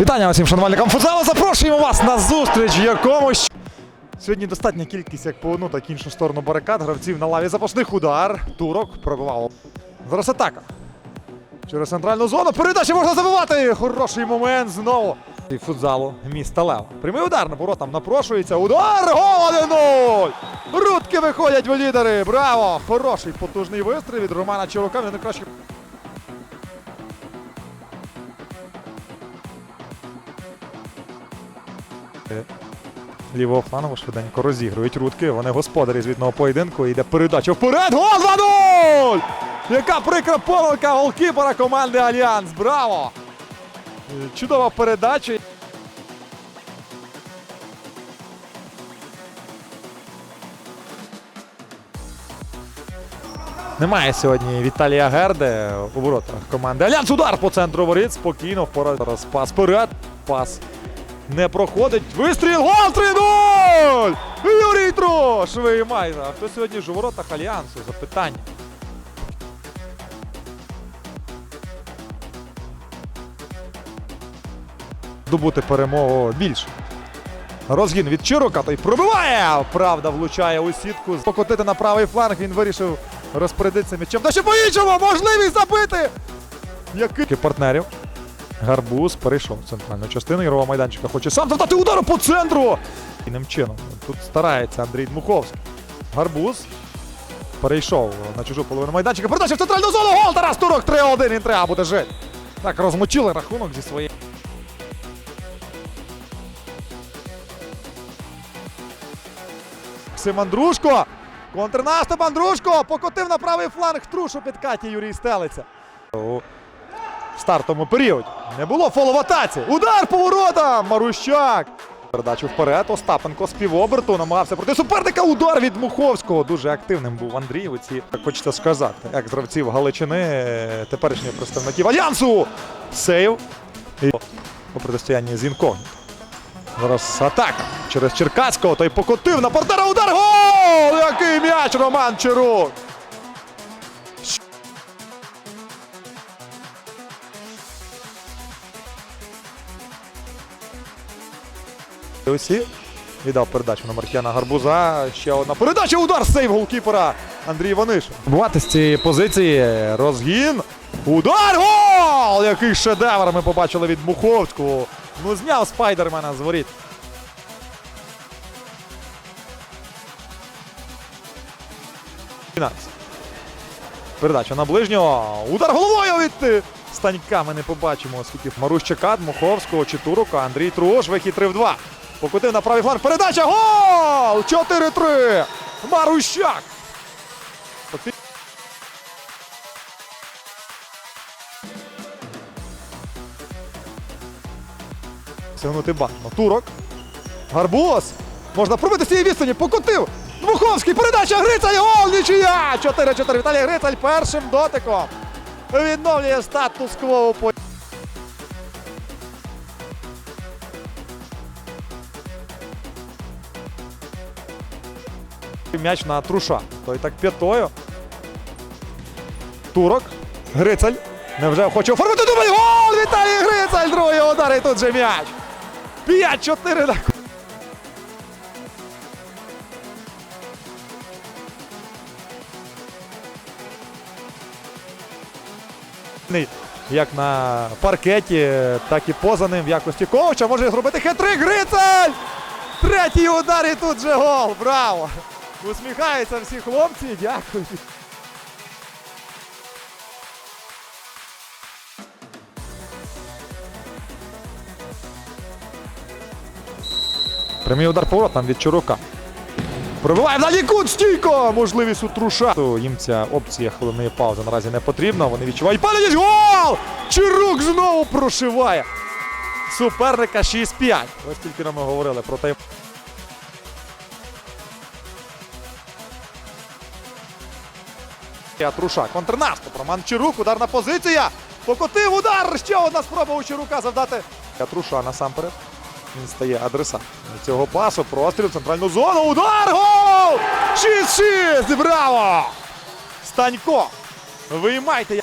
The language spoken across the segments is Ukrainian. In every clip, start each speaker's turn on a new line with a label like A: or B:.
A: Вітання усім шанувальникам футзалу. Запрошуємо вас на зустріч в якомусь. Сьогодні достатня кількість як по одну, так і іншу сторону барикад. Гравців на лаві запасних удар. Турок пробивав. Зараз атака. Через центральну зону. Передача можна забивати. Хороший момент знову. І Футзалу міста Лева. Прямий удар на воротам напрошується. Удар! Гол 1-0! Рудки виходять в лідери. Браво! Хороший потужний вистріл від Романа Чирука. Він найкращий. Лівого флангу швиденько розігрують рудки. Вони господарі звітного поєдинку. Йде передача вперед. Гол 2-0! Яка прикра помилка голкіпера команди Альянс. Браво! Е, Чудова передача. Немає сьогодні Віталія Герде у воротах команди. Альянс удар по центру воріт. Спокійно впора. Зараз пас вперед. Пас не проходить. Вистріл! Гол 3-0! Юрій Трош виймає. А хто сьогодні ж у воротах Альянсу? Запитання. Добути перемогу більше. Розгін від Чирока, той пробиває! Правда, влучає у сітку. Покотити на правий фланг. Він вирішив розпорядитися м'ячем. Та ще по-іншому! Можливість забити! Який партнерів. Гарбуз перейшов в центральну частину ігрового майданчика. Хоче сам завдати удару по центру. Іним чином. Тут старається Андрій Дмуховський. Гарбуз перейшов на чужу половину майданчика. Передача в центральну зону. Гол! Тарас Турок 3-1. Він треба буде жити. Так, розмочили рахунок зі своєї. Максим Андрушко. Контрнаступ Андрушко. Покотив на правий фланг Трушу під Каті Юрій Стелиця. Стартовому періоді. Не було фолу в атаці. Удар по воротам! Марущак. Передачу вперед. Остапенко з півоберту намагався проти суперника. Удар від Муховського. Дуже активним був Андрій. У ці, як хочеться сказати, як гравців Галичини, теперішніх представників Альянсу. Сейв. І у протистоянні з інкогніто. Зараз атака через Черкаського. Той покотив на партнера. Удар. Гол! Який м'яч Роман Чарук! Усі віддав передачу на Маркіяна Гарбуза. Ще одна передача. Удар сейв голкіпера Андрій Іванишин. Бувати з цієї позиції. Розгін. Удар! Гол! Який шедевр ми побачили від Муховського. Ну зняв спайдермена з воріт. Передача на ближнього. Удар головою від е, Станька. Ми не побачимо, оскільки Марущака, Дмуховського, Читурука, Андрій Труш. Вихід 3 в 2. Покотив на правий фланг. Передача. Гол! 4-3. Марущак. Сягнути бачимо. Турок. Гарбуз. Можна пробити з цієї відстані. Покотив. Дмуховський. Передача. Грицаль. Гол. Нічия. 4-4. Віталій Грицаль першим дотиком. Відновлює статус-кво М'яч на труша. Той так п'ятою. Турок. Грицаль. Невже хоче оформити дубль. Гол! Віталій Грицаль! Другий удар і тут же м'яч. 5-4 на Як на паркеті, так і поза ним в якості коуча може зробити хитрик Грицаль! Третій удар і тут же гол. Браво! Усміхаються всі хлопці. Дякую. Прямий удар поворотом від Чурука. Пробиває вдалі кут стійко! Можливість у труша. Їм ця опція хвилинної паузи наразі не потрібна. Вони відчувають палець. Гол! Чирук знову прошиває. Суперника 6-5. Ось тільки нам говорили про тайм. Труша. Контрнаступ. Роман Чирук. Ударна позиція. Покотив удар. Ще одна спроба у Чирука завдати. Труша насамперед. Він стає адреса цього пасу. Простріл. Центральну зону. Удар! Гол! 6-6! Браво! Станько! Виймайте!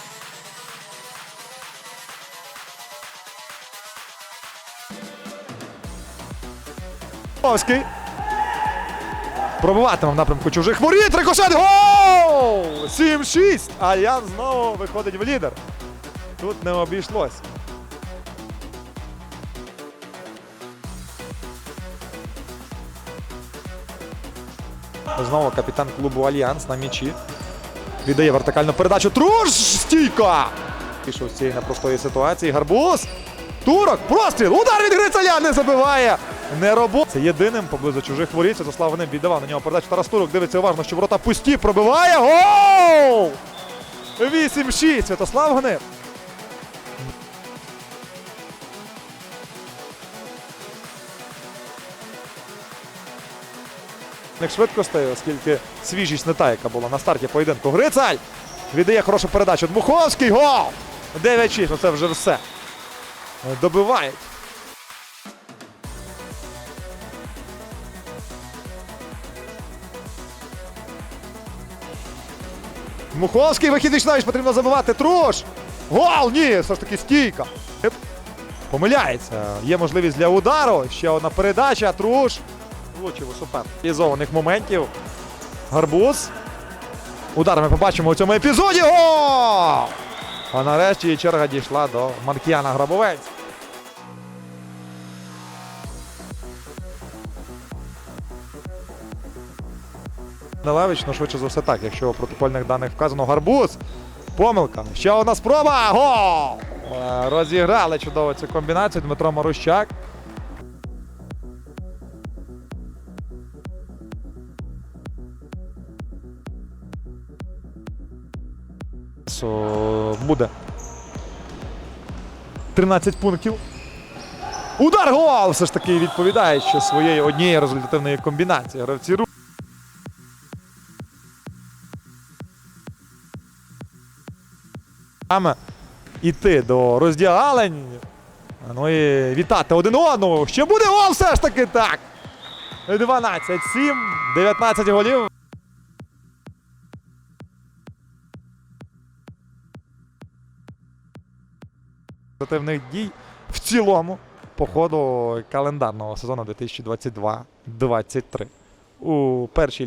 A: Овський. Пробиватиме в напрямку чужих воріт. Рикошет. Гол! 7-6. Альянс знову виходить в лідер. Тут не обійшлось. Знову капітан клубу Альянс на м'ячі. Віддає вертикальну передачу. Труш! Стійка! Пішов з цієї непростої ситуації. Гарбуз. Турок. Простріл. Удар від Грицаля не забиває. Не робот. Це єдиним поблизу чужих воріт. Святослав Гоним віддавав на нього передачу. Тарас Турок дивиться уважно, що ворота пусті. Пробиває. Гол! 8-6. Святослав Гоним. них швидкостей, оскільки свіжість не та, яка була на старті поєдинку. Грицаль віддає хорошу передачу. Дмуховський гол! 9-6, оце вже все. Добивають. Дмуховський вихідний навіть потрібно забивати. Труш! Гол! Ні, все ж таки стійка. Помиляється. Є можливість для удару. Ще одна передача. Труш. Влучив у супер. Реалізованих моментів. Гарбуз. Удар ми побачимо у цьому епізоді. О! А нарешті черга дійшла до Маркіяна Грабовець. Нелевич, ну швидше за все так. Якщо у протокольних даних вказано гарбуз. Помилка. Ще одна спроба. Гол! Е, Розіграли чудово цю комбінацію. Дмитро Марущак. Буде 13 пунктів. Удар гол! Все ж таки відповідає, що своєї однієї результативної комбінації. Гравці Саме іти до роздягалень. Ну і вітати один одного. Ще буде гол все ж таки так. 12-7, 19 голів. результативних дій в цілому по ходу календарного сезону 2022-2023. У першій